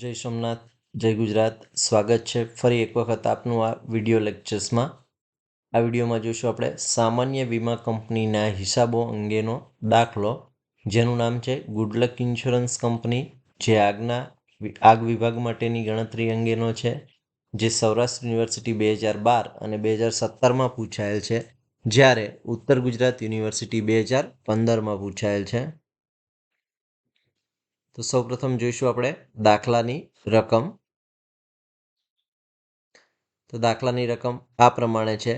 જય સોમનાથ, જય ગુજરાત. સ્વાગત છે ફરી એક વખત આપનું આ વિડિયો લેક્ચર્સમાં. આ વિડીયોમાં જોઈશું આપણે સામાન્ય વીમા કંપનીના હિસાબો અંગેનો દાખલો, જેનું નામ છે ગુડલક ઇન્સ્યોરન્સ કંપની જે આગના આગ વિભાગ માટેની ગણતરી અંગેનો છે, જે સૌરાષ્ટ્ર યુનિવર્સિટી બે હજાર બાર અને બે હજાર સત્તરમાં પૂછાયેલ છે. જ્યારે ઉત્તર ગુજરાત યુનિવર્સિટી બે હજાર પંદરમાં પૂછાયેલ છે. તો સૌપ્રથમ જોઈશું આપણે દાખલાની રકમ. તો દાખલાની રકમ આ પ્રમાણે છે.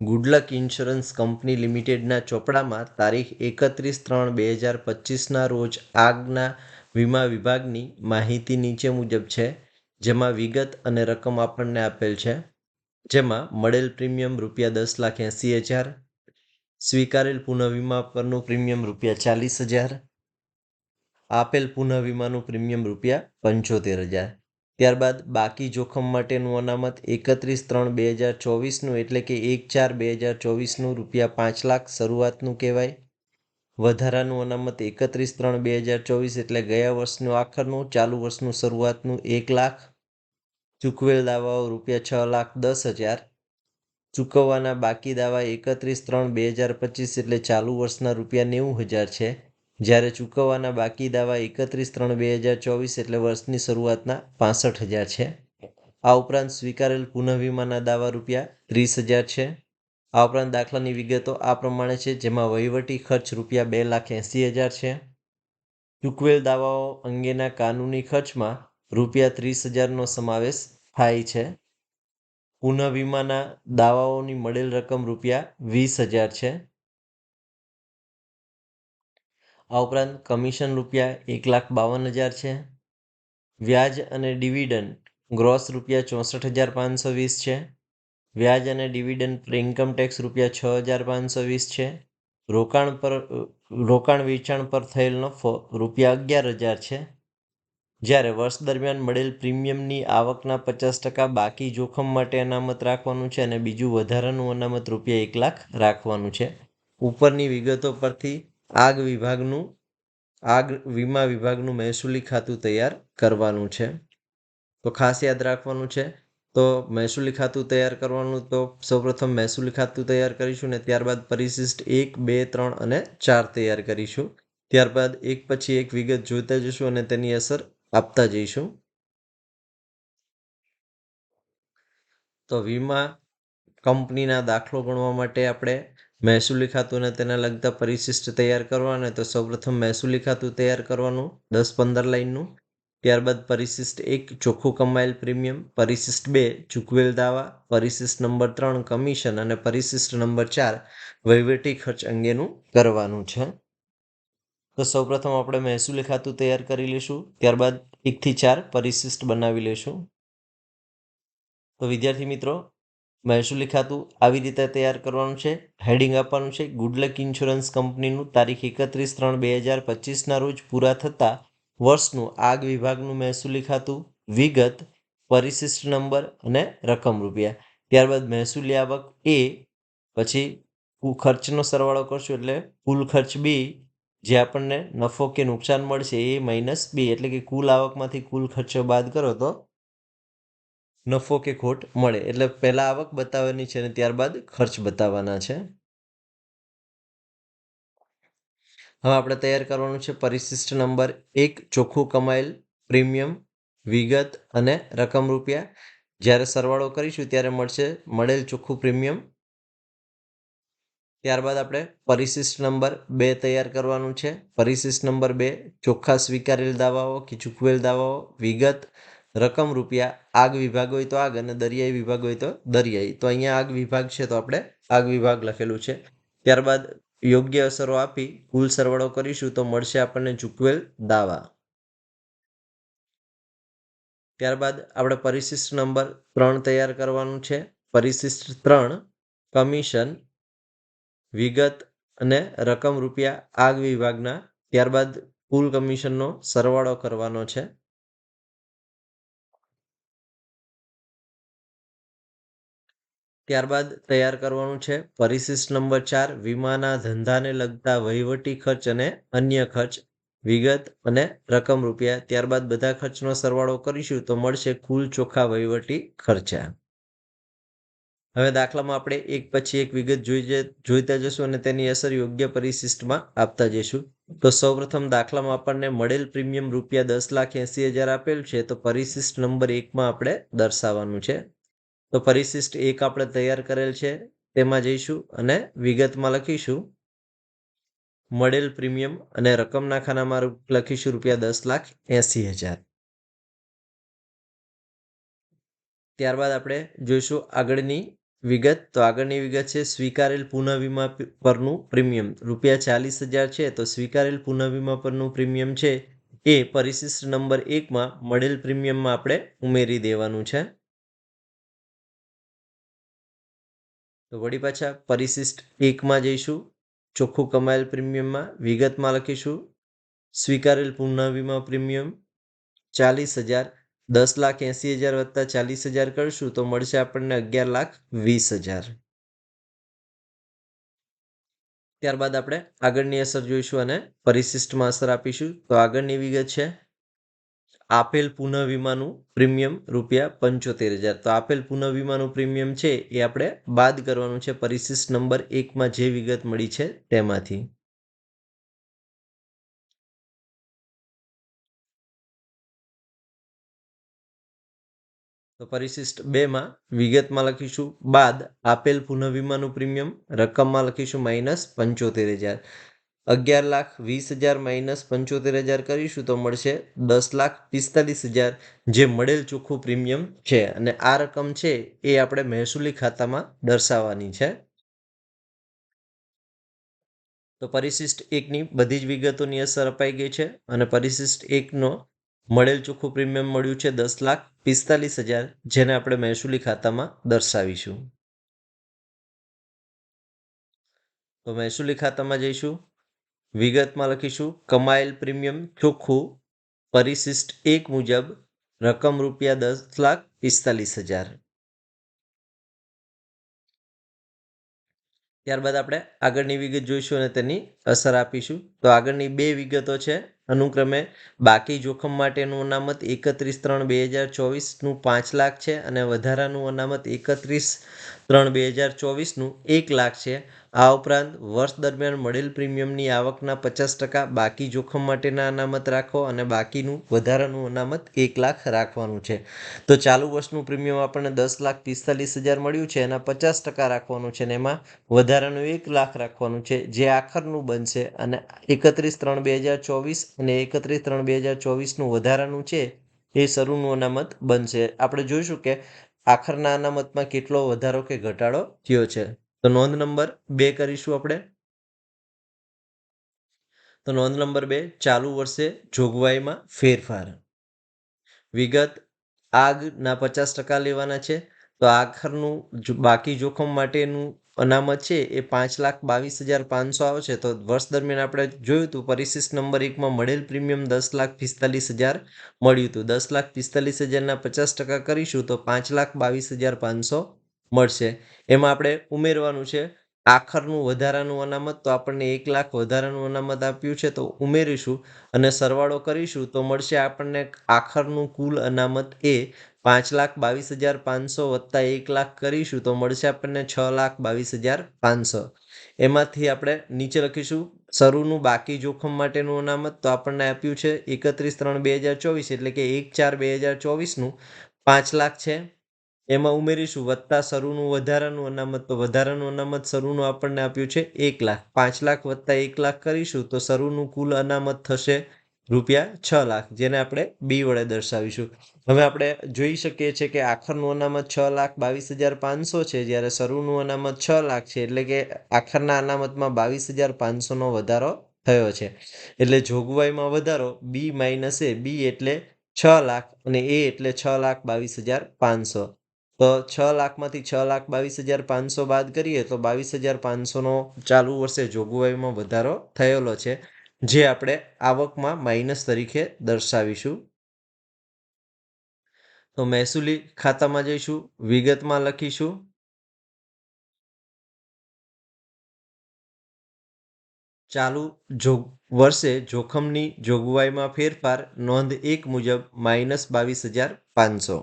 ગુડલક ઇન્સ્યોરન્સ કંપની લિમિટેડના ચોપડામાં તારીખ એકત્રીસ ત્રણ બે હજાર પચીસના રોજ આગના વીમા વિભાગની માહિતી નીચે મુજબ છે, જેમાં વિગત અને રકમ આપણને આપેલ છે. જેમાં મળેલ પ્રીમિયમ રૂપિયા દસ લાખ એંસી હજાર, સ્વીકારેલ પુનઃ વીમા પરનું પ્રીમિયમ રૂપિયા ચાલીસ હજાર આપેલ પુનઃ વીમાનું પ્રીમિયમ રૂપિયા પંચોતેર હજાર. ત્યારબાદ બાકી જોખમ માટેનું અનામત એકત્રીસ ત્રણ બે હજાર ચોવીસનું એટલે કે એક ચાર બે હજાર ચોવીસનું રૂપિયા પાંચ લાખ શરૂઆતનું કહેવાય. વધારાનું અનામત એકત્રીસ ત્રણ બે હજાર ચોવીસ એટલે ગયા વર્ષનું આખરનું, ચાલુ વર્ષનું શરૂઆતનું એક લાખ. ચૂકવેલ દાવાઓ રૂપિયા છ લાખ દસ હજાર. ચૂકવવાના બાકી દાવા એકત્રીસ ત્રણ બે હજાર પચીસ એટલે ચાલુ વર્ષના રૂપિયા નેવું હજાર છે. જ્યારે ચૂકવવાના બાકી દાવા એકત્રીસ ત્રણ બે હજાર ચોવીસ એટલે વર્ષની શરૂઆતના પાસઠ હજાર છે. આ ઉપરાંત સ્વીકારેલ પુનઃવીમાના દાવા રૂપિયા ત્રીસ હજાર છે. આ ઉપરાંત દાખલાની વિગતો આ પ્રમાણે છે, જેમાં વહીવટી ખર્ચ રૂપિયા બે લાખ એંસી હજાર છે. ચૂકવેલ દાવાઓ અંગેના કાનૂની ખર્ચમાં રૂપિયા ત્રીસ હજારનો સમાવેશ થાય છે. પુનઃવીમાના દાવાઓની મળેલ રકમ રૂપિયા વીસ હજાર છે. આ ઉપરાંત કમિશન રૂપિયા એક લાખ બાવન હજાર છે. વ્યાજ અને ડિવિડન્ડ ગ્રોસ રૂપિયા ચોસઠ હજાર પાંચસો વીસ છે. વ્યાજ અને ડિવિડન્ડ પર ઇન્કમ રૂપિયા છ હજાર પાંચસો વીસ છે. રોકાણ પર, રોકાણ વેચાણ પર થયેલ નફો રૂપિયા અગિયાર હજાર છે. જ્યારે વર્ષ દરમિયાન મળેલ પ્રીમિયમની આવકના પચાસ ટકા બાકી જોખમ માટે અનામત રાખવાનું છે અને બીજું વધારાનું અનામત રૂપિયા એક લાખ રાખવાનું છે. ઉપરની વિગતો પરથી આગ વિભાગનું, આગ વીમા વિભાગનું મહેસૂલી ખાતું તૈયાર કરવાનું છે. તો ખાસ યાદ રાખવાનું છે, તો મહેસૂલી ખાતું તૈયાર કરવાનું તો સૌપ્રથમ મહેસૂલી ખાતું તૈયાર કરીશું ને ત્યારબાદ પરિશિષ્ટ એક, બે, ત્રણ અને ચાર તૈયાર કરીશું. ત્યારબાદ એક પછી એક વિગત જોતા જઈશું અને તેની અસર આપતા જઈશું. તો વીમા કંપનીના દાખલો ગણવા માટે આપણે મહેસૂલી ખાતુંને તેના લગતા પરિશિષ્ટ તૈયાર કરવાના તો સૌપ્રથમ મહેસૂલી ખાતું તૈયાર કરવાનું દસ પંદર લાઈનનું ત્યારબાદ પરિશિષ્ટ એક, ચોખ્ખું કમાયેલ પ્રીમિયમ, પરિશિષ્ટ બે, ચૂકવેલ દાવા, પરિશિષ્ટ નંબર ત્રણ, કમિશન અને પરિશિષ્ટ નંબર ચાર વહીવટી ખર્ચ અંગેનું કરવાનું છે. તો સૌપ્રથમ આપણે મહેસૂલી ખાતું તૈયાર કરી લઈશું. ત્યારબાદ એકથી ચાર પરિશિષ્ટ બનાવી લઈશું. તો વિદ્યાર્થી મિત્રો મહેસૂલી ખાતું આવી રીતે તૈયાર કરવાનું છે. હેડિંગ આપવાનું છે ગુડલક ઇન્સ્યોરન્સ કંપનીનું તારીખ એકત્રીસ ત્રણ બે હજાર પચીસના રોજ પૂરા થતાં વર્ષનું આગ વિભાગનું મહેસૂલી ખાતું, વિગત, પરિશિષ્ટ નંબર અને રકમ રૂપિયા. ત્યારબાદ મહેસૂલી આવક એ, પછી ખર્ચનો સરવાળો કરશું એટલે કુલ ખર્ચ બી, જે આપણને નફો કે નુકસાન મળશે એ માઇનસ બી, એટલે કે કુલ આવકમાંથી કુલ ખર્ચો બાદ કરો તો નફો કે ખોટ મળે. એટલે પહેલાં આવક બતાવવાની છે અને ત્યારબાદ ખર્ચ બતાવવાના છે. હવે આપણે તૈયાર કરવાનું છે પરિશિષ્ટ નંબર એક, ચોખ્ખું કમાયેલ, પ્રીમિયમ, વિગત અને રકમ રૂપિયા. જ્યારે સરવાળો કરીશું ત્યારે મળશે મળેલ ચોખ્ખું પ્રીમિયમ. ત્યારબાદ આપણે પરિશિષ્ટ નંબર બે તૈયાર કરવાનું છે. પરિશિષ્ટ નંબર બે, ચોખ્ખા સ્વીકારેલ દાવાઓ કે ચૂકવેલ દાવાઓ, વિગત રકમ રૂપિયા, આગ વિભાગ હોય તો આગ અને દરિયાઈ વિભાગ હોય તો દરિયાઈ. તો અહીંયા આગ વિભાગ છે તો આપણે આગ વિભાગ લખેલું છે. ત્યારબાદ યોગ્ય અસરો આપી કુલ સરવાળો કરીશું તો મળશે આપણને ચૂકવેલ દાવા. ત્યારબાદ આપણે પરિશિષ્ટ નંબર ત્રણ તૈયાર કરવાનું છે. પરિશિષ્ટ ત્રણ, કમિશન, વિગત અને રકમ રૂપિયા આગ વિભાગના. ત્યારબાદ કુલ કમિશનનો સરવાળો કરવાનો છે. ત્યારબાદ તૈયાર કરવાનું છે. પરિશિષ્ટ નંબર ચાર, વીમાના ધંધાને લગતા વહીવટી ખર્ચ અને અન્ય ખર્ચ, વિગત અને રકમ રૂપિયા. ત્યારબાદ બધા ખર્ચનો સરવાળો કરીશું તો મળશે કુલ ચોખ્ખા વહીવટી ખર્ચા. હવે દાખલામાં આપણે એક પછી એક વિગત જોઈ જોઈતા જશું અને તેની અસર યોગ્ય પરિશિષ્ટમાં આપતા જઈશું. તો સૌપ્રથમ દાખલામાં આપણને મળેલ પ્રીમિયમ રૂપિયા દસ લાખ એસી હજાર આપેલ છે તો પરિશિષ્ટ નંબર એકમાં આપણે દર્શાવવાનું છે. તો પરિશિષ્ટ એક આપણે તૈયાર કરેલ છે, તેમાં જઈશું અને વિગતમાં લખીશું. મળેલ પ્રીમિયમ અને રકમના ખાનામાં લખીશું રૂપિયા દસ લાખ એસી હજાર. ત્યારબાદ આપણે જોઈશું આગળની વિગત. તો આગળની વિગત છે, સ્વીકારેલ પુનઃવીમા પરનું પ્રીમિયમ. રૂપિયા ચાલીસ હજાર છે, તો સ્વીકારેલ પુનઃવીમા પરનું પ્રીમિયમ છે એ પરિશિષ્ટ નંબર એકમાં મળેલ પ્રીમિયમમાં આપણે ઉમેરી દેવાનું છે. તો વળી પાછા પરિશિષ્ટ એકમાં જઈશું, ચોખ્ખું કમાયેલ પ્રીમિયમમાં વિગતમાં લખીશું, સ્વીકારેલ પુનઃ વીમા પ્રીમિયમ, ચાલીસ હજાર, દસ લાખ એંસી હજાર વત્તા ચાલીસ હજાર કરશું તો મળશે આપણને અગિયાર લાખ વીસ હજાર. ત્યારબાદ આપણે આગળની અસર જોઈશું અને પરિશિષ્ટમાં અસર આપીશું. તો આગળની વિગત છે આપેલ પુનઃવીમાનું પ્રીમિયમ રૂપિયા પંચોતેર હજાર. તો આપેલ પુનઃવીમાનું પ્રીમિયમ છે એ આપણે બાદ કરવાનું છે પરિશિષ્ટ નંબર એકમાં જે વિગત મળી છે તેમાંથી. તો પરિશિષ્ટ બેમાં વિગતમાં લખીશું. બાદ આપેલ પુનઃ વીમાનું પ્રીમિયમ રકમમાં લખીશું માઇનસ પંચોતેર હજાર. અગિયાર લાખ વીસ હજાર માઇનસ પંચોતેર હજાર કરીશું તો મળશે દસ લાખ પિસ્તાલીસ હજાર, જે મળેલ ચોખ્ખું પ્રીમિયમ છે. અને આ રકમ છે એ આપણે મહેસૂલી ખાતામાં દર્શાવવાની છે. તો પરિશિષ્ટ એકની બધી જ વિગતોની અસર અપાઈ ગઈ છે અને પરિશિષ્ટ એકનો મળેલ ચોખ્ખું પ્રીમિયમ મળ્યું છે દસ લાખ પિસ્તાલીસ હજાર, જેને આપણે મહેસૂલી ખાતામાં દર્શાવીશું. તો મહેસૂલી ખાતામાં જઈશું. વિગતમાં લખીશું. કમાયેલ પ્રીમિયમ ચોખ્ખું. પરિશિષ્ટ એક મુજબ રકમ રૂપિયા દસ લાખ પિસ્તાલીસ હજાર. ત્યારબાદ આપણે આગળની વિગત જોઈશું અને તેની અસર આપીશું. તો આગળની બે વિગતો છે. અનુક્રમે બાકી જોખમ માટેનું અનામત એકત્રીસ ત્રણ બે હજાર ચોવીસનું પાંચ લાખ છે અને વધારાનું અનામત એકત્રીસ ત્રણ બે હજાર ચોવીસનું એક લાખ છે. આ ઉપરાંત, વર્ષ દરમિયાન મળેલ પ્રીમિયમની આવકના પચાસ ટકા, બાકી જોખમ માટેના અનામત રાખો અને બાકીનું વધારાનું અનામત એક લાખ રાખવાનું છે. તો ચાલુ વર્ષનું પ્રીમિયમ આપણને દસ લાખ પિસ્તાલીસ હજાર મળ્યું છે, એના પચાસ ટકા રાખવાનું છે અને એમાં વધારાનું એક લાખ રાખવાનું છે, જે આખરનું બનશે. અને એકત્રીસ ત્રણ બે હજાર ચોવીસ અને એકત્રીસ ત્રણ બે હજાર ચોવીસનું વધારાનું છે, એ શરૂનું અનામત બનશે. આપણે જોઈશું કે આખરના અનામતમાં કેટલો વધારો કે ઘટાડો થયો છે. તો નોંધ નંબર બે કરીશું આપણે. તો નોંધ નંબર બે, ચાલુ વર્ષે જોગવાઈમાં ફેરફાર. વિગત આગના પચાસ ટકા લેવાના છે, તો આખરનું બાકી જોખમ માટેનું અનામત છે એ પાંચ લાખ બાવીસ હજાર પાંચસો આવે છે તો વર્ષ દરમિયાન આપણે જોયું હતું, પરિશિષ્ટ નંબર એકમાં મળેલ પ્રીમિયમ દસ લાખ પિસ્તાલીસ હજાર મળ્યું હતું. દસ લાખ પિસ્તાલીસ હજારના પચાસ ટકા કરીશું તો પાંચ લાખ બાવીસ હજાર પાંચસો મળશે. એમાં આપણે ઉમેરવાનું છે, આખરનું વધારાનું અનામત, તો આપણને એક લાખ વધારાનું અનામત આપ્યું છે, તો ઉમેરીશું અને સરવાળો કરીશું, તો મળશે આપણને આખરનું કુલ અનામત એ પાંચ લાખ બાવીસ હજાર પાંચસો વત્તા એક લાખ કરીશું, તો મળશે આપણને છ લાખ બાવીસ હજાર પાંચસો. એમાંથી આપણે નીચે લખીશું, શરૂનું બાકી જોખમ માટેનું અનામત, તો આપણને આપ્યું છે એકત્રીસ ત્રણ બે હજાર ચોવીસ, એટલે કે એક ચાર બે હજાર ચોવીસનું પાંચ લાખ છે એમાં ઉમેરીશું, વત્તા શરૂનું, વધારાનું અનામત, તો વધારાનું અનામત શરૂનું આપણને આપ્યું છે એક લાખ. પાંચ લાખ વત્તા એક લાખ કરીશું, તો શરૂનું કુલ અનામત થશે રૂપિયા છ લાખ, જેને આપણે બી વડે દર્શાવીશું. હવે આપણે જોઈ શકીએ છીએ કે આખરનું અનામત છ લાખ બાવીસ હજાર પાંચસો છે, જ્યારે શરૂનું અનામત છ લાખ છે, એટલે કે આખરના અનામતમાં બાવીસ હજાર પાંચસોનો વધારો થયો છે. એટલે જોગવાઈમાં વધારો બી માઇનસ એ બી એટલે છ લાખ અને એ એટલે છ લાખ બાવીસ હજાર પાંચસો. છ લાખમાંથી છ લાખ બાવીસ હજાર પાંચસો બાદ કરીએ તો બાવીસ હજાર પાંચસોનો ચાલુ વર્ષે જોગવાઈમાં વધારો થયેલો છે, જે આપણે આવકમાં માઇનસ તરીકે દર્શાવીશું. તો મહેસૂલી ખાતામાં જઈશું, વિગતમાં લખીશું. ચાલુ જોગ, વર્ષે જોખમની જોગવાઈમાં ફેરફાર નોંધ એક મુજબ માઇનસ બાવીસ હજાર પાંચસો.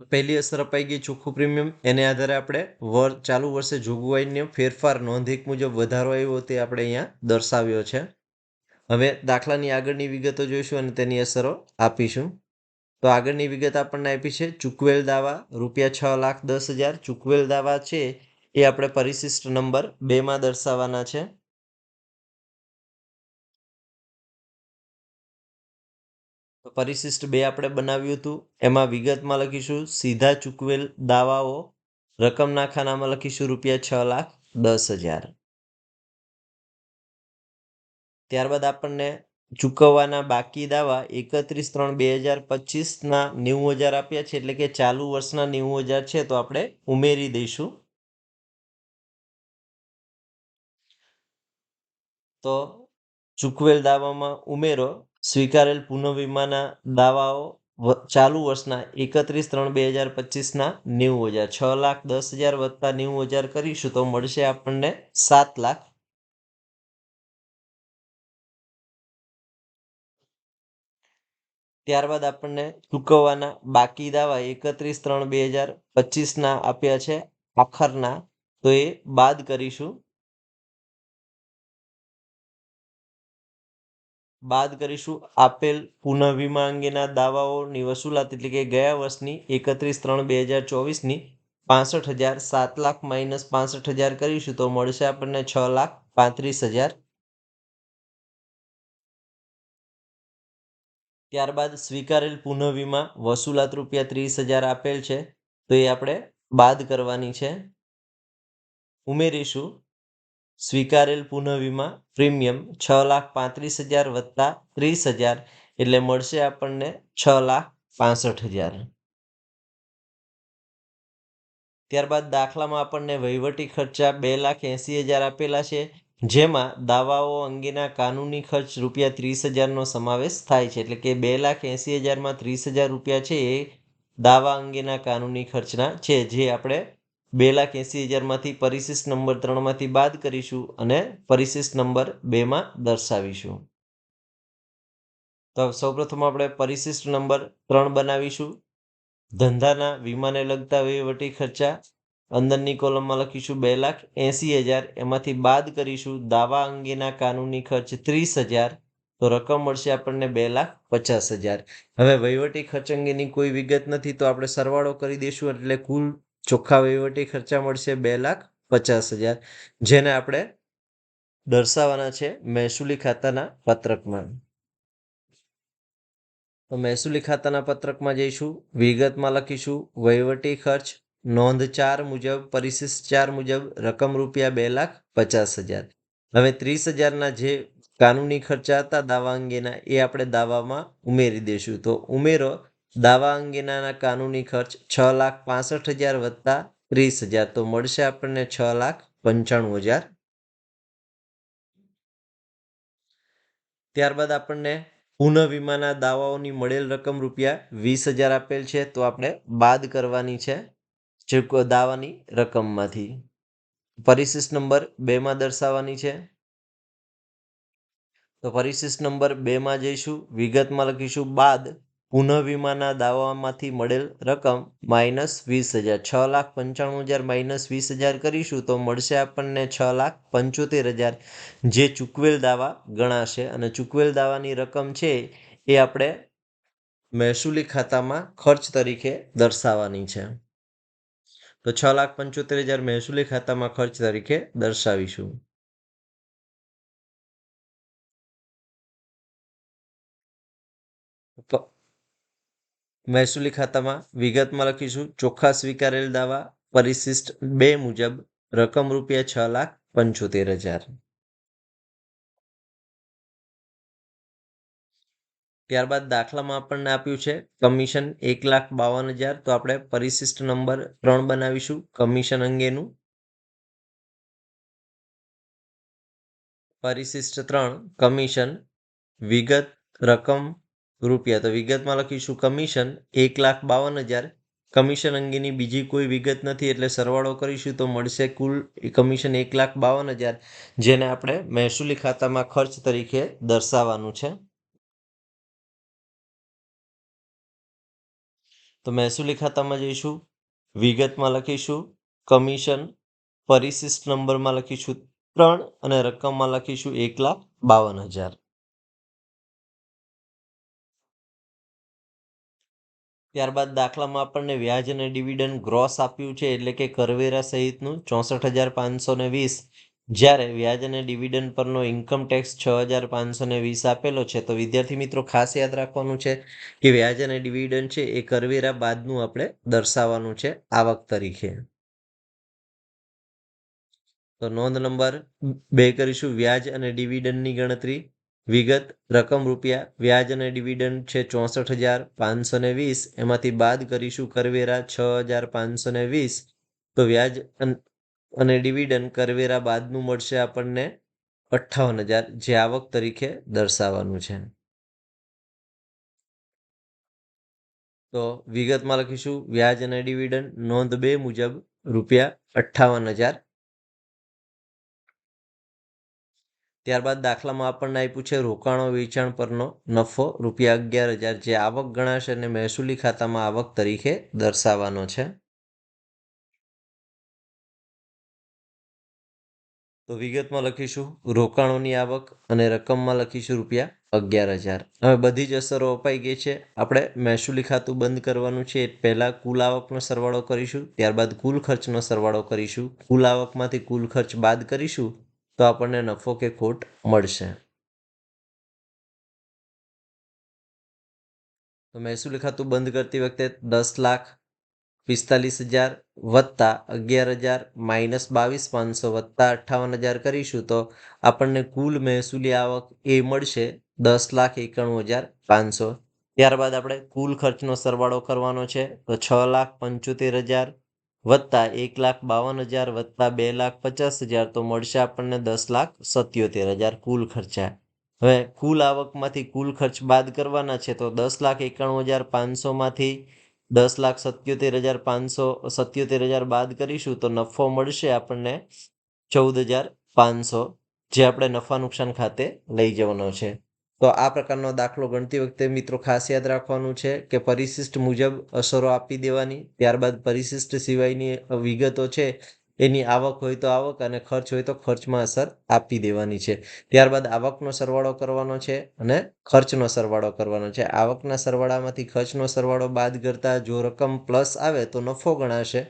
પહેલી અસર અપાઈ ગઈ ચોખ્ખું પ્રીમિયમ. એને આધારે આપણે વર, ચાલુ વર્ષે જોગવાઈને ફેરફાર નોંધિક મુજબ વધારો આવ્યો તે આપણે અહીંયા દર્શાવ્યો છે. હવે દાખલાની આગળની વિગતો જોઈશું અને તેની અસરો આપીશું. તો આગળની વિગત આપણને આપી છે, ચૂકવેલ દાવા રૂપિયા છ લાખ દસ હજાર. ચૂકવેલ દાવા છે એ આપણે પરિશિષ્ટ નંબર બેમાં દર્શાવવાના છે. પરિશિષ્ટ બે આપણે બનાવ્યું હતું. એમાં વિગતમાં લખીશું. સીધા ચૂકવેલ દાવાઓ રકમના ખાનામાં લખીશું રૂપિયા છ લાખ દસ હજાર. ત્યારબાદ આપણને ચૂકવવાના બાકી દાવા એકત્રીસ ત્રણ બે હજાર પચીસના નેવું હજાર આપ્યા છે. એટલે કે ચાલુ વર્ષના નેવું હજાર છે તો આપણે ઉમેરી દઈશું. તો ચૂકવેલ દાવામાં ઉમેરો. સ્વીકારેલ પુનઃવીમાના દાવાઓ ચાલુ વર્ષના એકત્રીસ ત્રણ બે હજાર પચીસના નેવું હજાર. છ લાખ દસ હજાર વત્તા નેવું હજાર કરીશું તો મળશે આપણને સાત લાખ. ત્યારબાદ આપણને ચૂકવવાના બાકી દાવા એકત્રીસ ત્રણ બે હજાર પચીસના આપ્યા છે. આખરના. તો એ બાદ કરીશું. બાદ કરીશું આપેલ પુનઃવીમા અંગેના દાવાઓની વસૂલાત એટલે કે ગયા વર્ષની એકત્રીસ ત્રણ બે હજાર ચોવીસની પાસઠ હજાર સાત લાખ માઇનસ પાસઠ હજાર કરીશું તો મળશે આપણને છ લાખ પાંત્રીસ હજાર. ત્યારબાદ સ્વીકારેલ પુનઃવીમા વસૂલાત રૂપિયા ત્રીસ હજાર આપેલ છે તો એ આપણે બાદ કરવાની છે. ઉમેરીશું સ્વીકારેલ પુનઃવીમા પ્રીમિયમ છ લાખ પાંત્રીસ હજાર વત્તા ત્રીસ હજાર એટલે મળશે આપણને છ લાખ પાસઠ હજાર. ત્યારબાદ દાખલામાં આપણને વહીવટી ખર્ચા બે લાખ એંસી હજાર આપેલા છે, જેમાં દાવાઓ અંગેના કાનૂની ખર્ચ રૂપિયા ત્રીસ હજારનો સમાવેશ થાય છે, એટલે કે બે લાખ એંસી હજારમાં ત્રીસ હજાર રૂપિયા છે એ દાવા અંગેના કાનૂની ખર્ચના છે, જે આપણે બે લાખ એંસી હજારમાંથી પરિશિષ્ટ નંબર ત્રણમાંથી બાદ કરીશું અને પરિશિષ્ટ નંબર બેમાં દર્શાવીશું. તો સૌપ્રથમ આપણે પરિશિષ્ટ નંબર ત્રણ બનાવીશું. ધંધાના વીમાને લગતા વહીવટી ખર્ચા અંદરની કોલમમાં લખીશું બે લાખ એંસી હજાર. એમાંથી બાદ કરીશું દાવા અંગેના કાનૂની ખર્ચ ત્રીસ હજાર. તો રકમ મળશે આપણને બે લાખ પચાસ હજાર. હવે વહીવટી ખર્ચ અંગેની કોઈ વિગત નથી તો આપણે સરવાળો કરી દઈશું એટલે કુલ ચોખ્ખા વહીવટી ખર્ચા મળશે બે લાખ પચાસ હજાર, જેને આપણે દર્શાવવાના છે મહેસૂલી ખાતાના પત્રકમાં. તો મહેસૂલી ખાતાના પત્રકમાં જઈશું વિગતમાં લખીશું, વહીવટી ખર્ચ, નોંધ ચાર મુજબ, પરિશિષ્ટ ચાર મુજબ, રકમ રૂપિયા બે લાખ પચાસ હજાર. હવે ત્રીસ હજારના જે કાનૂની ખર્ચા હતા, દાવા અંગેના, એ આપણે દાવામાં ઉમેરી દઈશું. તો ઉમેરો દાવા અંગેના કાનૂની ખર્ચ છ લાખ પાસઠ હજાર વત્તા ત્રીસ હજાર. તો મળશે આપણને છ લાખ પંચાણું હજાર. ત્યારબાદ આપણને પુનઃ વીમાના દાવાઓની મળેલ રકમ રૂપિયા વીસ હજાર આપેલ છે. તો આપણે બાદ કરવાની છે ચૂકવ દાવાની રકમમાંથી. પરિશિષ્ટ નંબર બેમાં દર્શાવવાની છે. તો પરિશિષ્ટ નંબર બેમાં જઈશું. વિગતમાં લખીશું. બાદ પુનઃ વીમાના દાવામાંથી મળેલ રકમ માઇનસ વીસ હજાર. છ લાખ પંચાણું હજાર માઇનસ વીસ હજાર કરીશું તો મળશે આપણને છ લાખ પંચોતેર હજાર. જે ચૂકવેલ દાવા ગણાશે અને ચૂકવેલ દાવાની રકમ છે એ આપણે મહેસૂલી ખાતામાં ખર્ચ તરીકે દર્શાવવાની છે. તો છ લાખ પંચોતેર હજાર મહેસૂલી ખાતામાં ખર્ચ તરીકે દર્શાવીશું. મહેસૂલી ખાતામાં વિગતમાં લખીશું. ચોખ્ખા સ્વીકારેલ દાવા પરિશિષ્ટ બે મુજબ રકમ રૂપિયા છ લાખ પંચોતેર હજાર. ત્યારબાદ દાખલામાં આપણને આપ્યું છે કમિશન એક લાખ બાવન હજાર. તો આપણે પરિશિષ્ટ નંબર ત્રણ બનાવીશું કમિશન અંગેનું. પરિશિષ્ટ ત્રણ કમિશન વિગત રકમ રૂપિયા. તો વિગતમાં લખીશું. કમિશન એક લાખ બાવન હજાર. કમિશન અંગેની બીજી કોઈ વિગત નથી, એટલે સરવાળો કરીશું તો મળશે કુલ કમિશન એક લાખ બાવન હજાર, જેને આપણે મહેસૂલી ખાતામાં ખર્ચ તરીકે દર્શાવવાનું છે. તો મહેસૂલી ખાતામાં જઈશું. વિગતમાં લખીશું. કમિશન પરિશિષ્ટ નંબરમાં લખીશું ત્રણ અને રકમમાં લખીશું એક લાખ બાવન હજાર. ત્યારબાદ દાખલામાં આપણને વ્યાજ અને ડિવિડન્ડ ગ્રોસ આપ્યું છે એટલે કે કરવેરા સહિતનું ચોસઠ હજાર પાંચસો ને વીસ. જ્યારે વ્યાજ અને ડિવિડન્ડ પરનો ઇન્કમ ટેક્સ છ હજાર પાંચસો ને વીસ આપેલો છે. તો વિદ્યાર્થી મિત્રો, ખાસ યાદ રાખવાનું છે કે વ્યાજ અને ડિવિડન્ડ છે એ કરવેરા બાદનું આપણે દર્શાવવાનું છે આવક તરીકે. તો નોંધ નંબર બે કરીશું. વ્યાજ અને ડિવિડન્ડની ગણતરી વિગત, રકમ રૂપિયા, વ્યાજ અને ડિવિડન્ડ છે ચોસઠ હજાર પાંચસો ને વીસ. એમાંથી બાદ કરીશું કરવેરા છ હજાર પાંચસો ને વીસ. તો વ્યાજ અને ડિવિડન્ડ કરવેરા બાદનું મળશે આપણને અઠ્ઠાવન હજાર, જે આવક તરીકે દર્શાવવાનું છે. તો વિગતમાં લખીશું. વ્યાજ અને ડિવિડન્ડ નોંધ બે મુજબ રૂપિયા અઠ્ઠાવન હજાર ત્યારબાદ દાખલામાં આપણને આપ્યું છે રોકાણો વેચાણ પરનો નફો, રૂપિયા અગિયાર હજાર, જે આવક ગણાશે અને મહેસૂલી ખાતામાં આવક તરીકે દર્શાવવાનો છે. તો વિગતમાં લખીશું. રોકાણોની આવક અને રકમમાં લખીશું રૂપિયા અગિયાર હજાર. હવે બધી જ અસરો અપાઈ ગઈ છે. આપણે મહેસૂલી ખાતું બંધ કરવાનું છે. પહેલાં કુલ આવકનો સરવાળો કરીશું. ત્યારબાદ કુલ ખર્ચનો સરવાળો કરીશું. કુલ આવકમાંથી કુલ ખર્ચ બાદ કરીશું. તો આપણને નફો કે ખોટ મળશે. તો મહેસૂલી ખાતું બંધ કરતી વખતે દસ લાખ પિસ્તાલીસ હજાર વત્તા અગિયાર હજાર માઇનસ બાવીસ પાંચસો વત્તા અઠ્ઠાવન હજાર કરીશું તો આપણને કુલ મહેસૂલી આવક એ મળશે દસ લાખ એકાણું હજાર પાંચસો. ત્યારબાદ આપણે કુલ ખર્ચનો સરવાળો કરવાનો છે તો છ લાખ પંચોતેર હજાર વત્તા એક લાખ બાવન હજાર વત્તા બે લાખ પચાસ હજાર તો મળશે આપણને દસ લાખ સત્યોતેર હજાર કુલ ખર્ચા. હવે કુલ આવકમાંથી કુલ ખર્ચ બાદ કરવાના છે તો દસ લાખ એકાણું હજાર પાંચસોમાંથી દસ લાખ સત્યોતેર હજાર પાંચસો સત્યોતેર હજાર બાદ કરીશું તો નફો મળશે આપણને ચૌદ હજાર પાંચસો જે આપણે નફા નુકસાન ખાતે લઈ જવાનો છે. તો આ પ્રકારનો દાખલો ગણતી વખતે મિત્રો ખાસ યાદ રાખવાનું છે કે પરિશિષ્ટ મુજબ અસરો આપી દેવાની, ત્યારબાદ પરિશિષ્ટ સિવાયની વિગતો છે, એની આવક હોય તો આવક અને ખર્ચ હોય તો ખર્ચમાં અસર આપી દેવાની છે. ત્યારબાદ આવકનો સરવાળો કરવાનો છે અને ખર્ચનો સરવાળો કરવાનો છે. આવકના સરવાળામાંથી ખર્ચનો સરવાળો બાદ કરતાં જો રકમ પ્લસ આવે તો નફો ગણાશે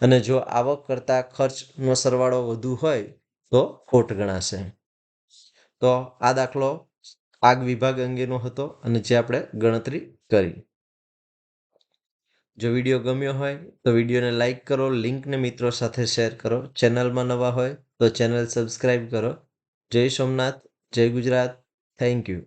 અને જો આવક કરતાં ખર્ચનો સરવાળો વધુ હોય તો ખોટ ગણાશે. તો આ દાખલો આગ વિભાગ અંગેનો હતો અને જે આપણે ગણતરી કરી. જો વીડિયો ગમ્યો હોય તો વિડીયોને લાઇક કરો, લિંકને મિત્રો સાથે શેર કરો. ચેનલમાં નવા હોય તો ચેનલ સબસ્ક્રાઈબ કરો. જય સોમનાથ, જય ગુજરાત. Thank you.